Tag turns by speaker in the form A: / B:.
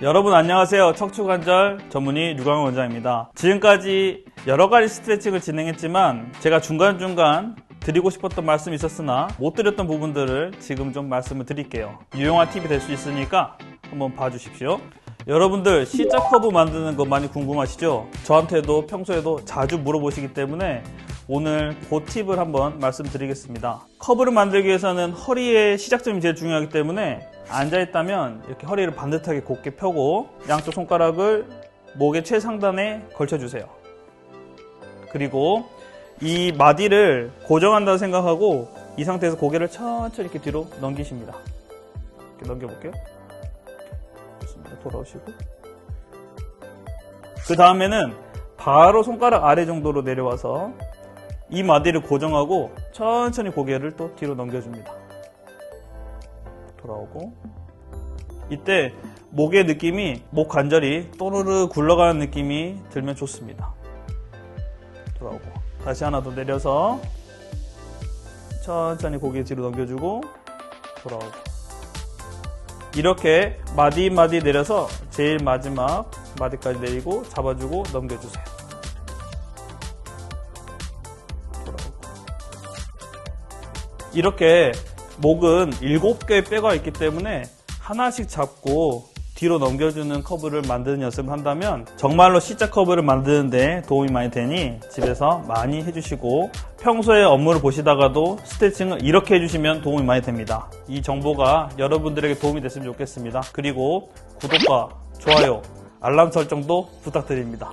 A: 여러분 안녕하세요. 척추관절 전문의 류광호 원장입니다. 지금까지 여러 가지 스트레칭을 진행했지만 제가 중간중간 드리고 싶었던 말씀이 있었으나 못 드렸던 부분들을 지금 좀 말씀을 드릴게요. 유용한 팁이 될 수 있으니까 한번 봐주십시오. 여러분들 C자 커브 만드는 거 많이 궁금하시죠? 저한테도 평소에도 자주 물어보시기 때문에 오늘 그 팁을 한번 말씀드리겠습니다. 커브를 만들기 위해서는 허리의 시작점이 제일 중요하기 때문에 앉아있다면 이렇게 허리를 반듯하게 곧게 펴고 양쪽 손가락을 목의 최상단에 걸쳐주세요. 그리고 이 마디를 고정한다고 생각하고 이 상태에서 고개를 천천히 이렇게 뒤로 넘기십니다. 이렇게 넘겨볼게요. 좋습니다. 돌아오시고. 그 다음에는 바로 손가락 아래 정도로 내려와서 이 마디를 고정하고 천천히 고개를 또 뒤로 넘겨줍니다. 돌아오고. 이때 목의 느낌이 목 관절이 또르르 굴러가는 느낌이 들면 좋습니다. 돌아오고. 다시 하나 더 내려서 천천히 고개 뒤로 넘겨주고 돌아오고. 이렇게 마디 마디 내려서 제일 마지막 마디까지 내리고 잡아주고 넘겨주세요. 이렇게 목은 7개의 뼈가 있기 때문에 하나씩 잡고 뒤로 넘겨주는 커브를 만드는 연습을 한다면 정말로 C자 커브를 만드는데 도움이 많이 되니 집에서 많이 해주시고 평소에 업무를 보시다가도 스트레칭을 이렇게 해주시면 도움이 많이 됩니다. 이 정보가 여러분들에게 도움이 됐으면 좋겠습니다. 그리고 구독과 좋아요, 알람 설정도 부탁드립니다.